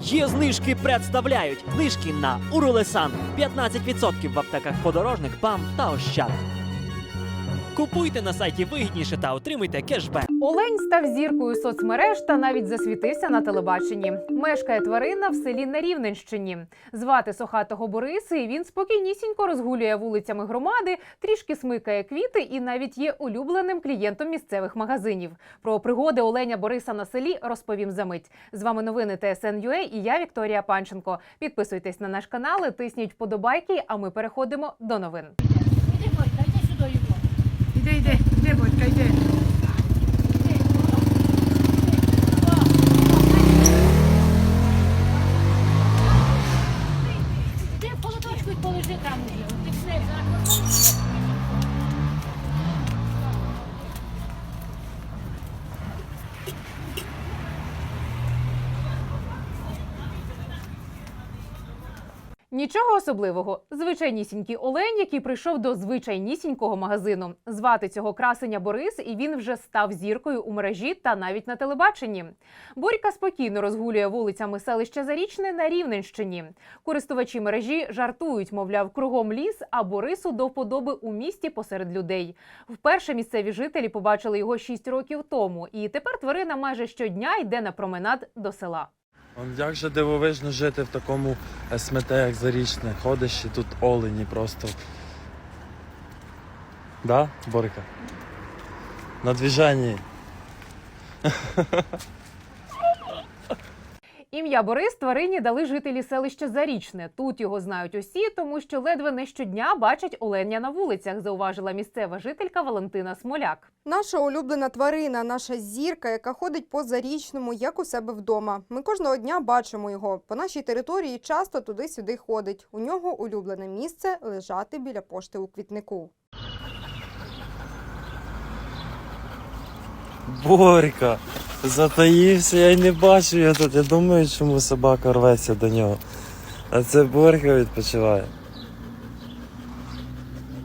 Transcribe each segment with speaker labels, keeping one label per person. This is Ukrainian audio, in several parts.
Speaker 1: Є знижки представляють знижки на Урулесан 15% в аптеках подорожник, ПАМ та Ощад. Купуйте на сайті вигідніше та отримуйте кешбек.
Speaker 2: Олень став зіркою соцмереж та навіть засвітився на телебаченні. Мешкає тварина в селі на Рівненщині. Звати Сохатого Бориса, і він спокійнісінько розгулює вулицями громади, трішки смикає квіти і навіть є улюбленим клієнтом місцевих магазинів. Про пригоди Оленя Бориса на селі розповім за мить. З вами новини ТСН.UA і я Вікторія Панченко. Підписуйтесь на наш канал, тисніть вподобайки. А ми переходимо до новин.
Speaker 3: Іди, Бодька, йди сюди його.
Speaker 4: Іди, йди, йди, Бодька, йди.
Speaker 3: Іди в холодочку і положи там уже. Ти все,
Speaker 2: Нічого особливого. Звичайнісінький олень, який прийшов до звичайнісінького магазину. Звати цього красення Борис, і він вже став зіркою у мережі та навіть на телебаченні. Борька спокійно розгулює вулицями селища Зарічне на Рівненщині. Користувачі мережі жартують, мовляв, кругом ліс, а Борису до вподоби у місті посеред людей. Вперше місцеві жителі побачили його 6 років тому, і тепер тварина майже щодня йде на променад до села.
Speaker 5: Як же дивовижно жити в такому СМТ, як зарічне. Ходиш і тут олені просто. Да, Борика? На движенні.
Speaker 2: Ім'я Борис тварині дали жителі селища Зарічне. Тут його знають усі, тому що ледве не щодня бачать оленя на вулицях, зауважила місцева жителька Валентина Смоляк.
Speaker 6: Наша улюблена тварина, наша зірка, яка ходить по зарічному, як у себе вдома. Ми кожного дня бачимо його. По нашій території часто туди-сюди ходить. У нього улюблене місце лежати біля пошти у квітнику.
Speaker 5: Борька! Затаївся, я й не бачу його тут. Я думаю, чому собака рветься до нього. А це Борька відпочиває.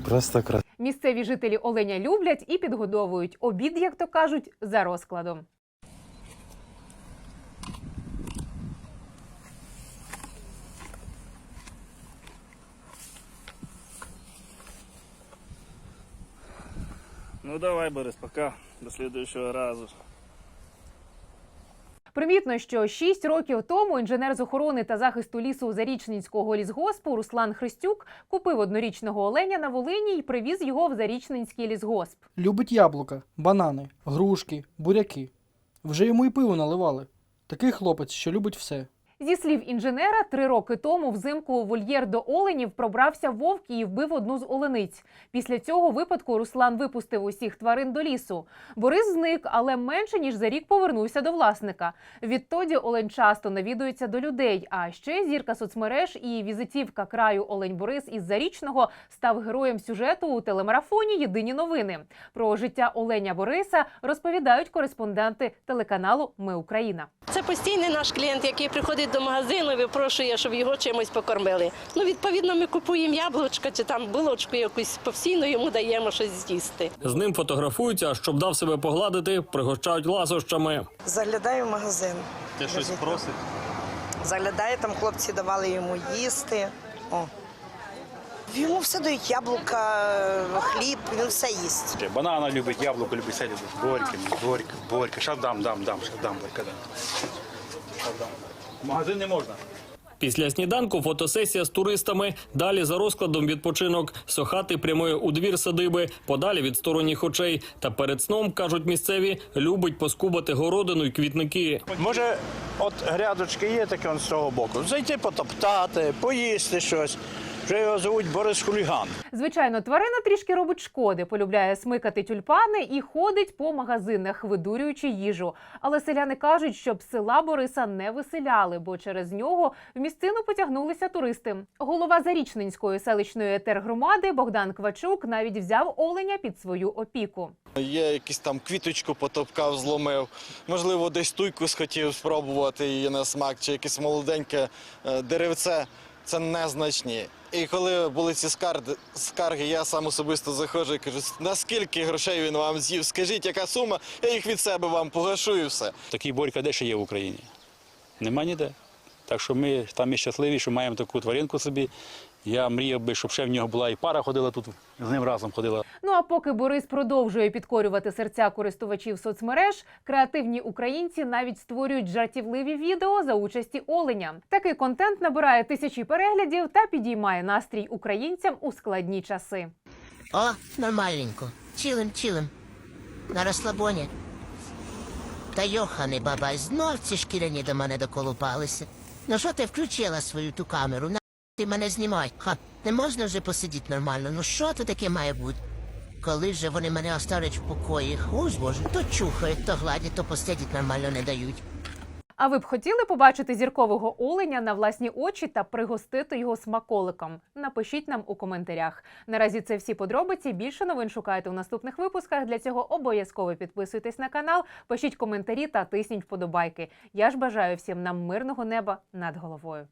Speaker 5: Просто красиво.
Speaker 2: Місцеві жителі оленя люблять і підгодовують. Обід, як то кажуть, за розкладом.
Speaker 7: Ну давай, Борис, пока. До следующего разу.
Speaker 2: Примітно, що 6 років тому інженер з охорони та захисту лісу Зарічненського лісгоспу Руслан Христюк купив однорічного оленя на Волині і привіз його в Зарічненський лісгосп.
Speaker 8: Любить яблука, банани, грушки, буряки. Вже йому і пиво наливали. Такий хлопець, що любить все.
Speaker 2: Зі слів інженера, три роки тому взимку у вольєр до оленів пробрався вовк і вбив одну з олениць. Після цього випадку Руслан випустив усіх тварин до лісу. Борис зник, але менше ніж за рік повернувся до власника. Відтоді олень часто навідується до людей. А ще зірка соцмереж і візитівка краю Олень Борис із Зарічного став героєм сюжету у телемарафоні Єдині новини. Про життя Оленя Бориса розповідають кореспонденти телеканалу Ми Україна.
Speaker 9: Це постійний наш клієнт, який приходить до магазину випрошує, щоб його чимось покормили. Ну, відповідно, ми купуємо яблучка чи там булочку якусь постійно йому даємо щось з'їсти.
Speaker 10: З ним фотографуються, а щоб дав себе погладити, пригощають ласощами.
Speaker 11: Заглядаю в магазин.
Speaker 7: Ти щось просить?
Speaker 11: Заглядає, там хлопці давали йому їсти. О. Йому все дають яблука, хліб, він все їсть.
Speaker 7: Банана любить, яблуко любить, все любить. Борька, мій, Борька, Борька. Дам, дам, дам, щас дам, Борька, дам. Щас дам. В магазин не можна.
Speaker 10: Після сніданку фотосесія з туристами. Далі за розкладом відпочинок. Сохати прямує у двір садиби, подалі від сторонніх очей. Та перед сном кажуть місцеві, любить поскубати городину й квітники.
Speaker 12: Може, от грядочки є таке з того боку. Зайти потоптати, поїсти щось. Вже його звуть Борис Хуліган.
Speaker 2: Звичайно, тварина трішки робить шкоди, полюбляє смикати тюльпани і ходить по магазинах, видурюючи їжу. Але селяни кажуть, щоб села Бориса не виселяли, бо через нього в місцину потягнулися туристи. Голова Зарічненської селищної тергромади Богдан Квачук навіть взяв оленя під свою опіку.
Speaker 13: Є якийсь там квіточку потопкав, зломив. Можливо, десь туйку схотів спробувати її на смак, чи якесь молоденьке е, деревце. Це незначні. І коли були ці скарги, я сам особисто заходжу і кажу, наскільки грошей він вам з'їв, скажіть, яка сума, я їх від себе вам погашу і все.
Speaker 7: Такий Борька де ще є в Україні? Нема ніде. Так що ми там і щасливі, що маємо таку тваринку собі. Я мріяв би, щоб ще в нього була і пара ходила тут, з ним разом ходила.
Speaker 2: Ну а поки Борис продовжує підкорювати серця користувачів соцмереж, креативні українці навіть створюють жартівливі відео за участі оленя. Такий контент набирає тисячі переглядів та підіймає настрій українцям у складні часи.
Speaker 14: О, нормальненько. Чилим, чилим. На розслабоні. Та йоханий бабай, знов ці шкіряні до мене доколупалися. Ну що ти включила свою ту камеру? На ти мене знімай. Ха, не можна вже посидіти нормально. Ну що то таке має бути? Коли же вони мене оставлять в покої? Ось боже, то чухають, то гладять, то посидіти нормально не дають.
Speaker 2: А ви б хотіли побачити зіркового оленя на власні очі та пригостити його смаколиком? Напишіть нам у коментарях. Наразі це всі подробиці. Більше новин шукайте у наступних випусках. Для цього обов'язково підписуйтесь на канал, пишіть коментарі та тисніть вподобайки. Я ж бажаю всім нам мирного неба над головою.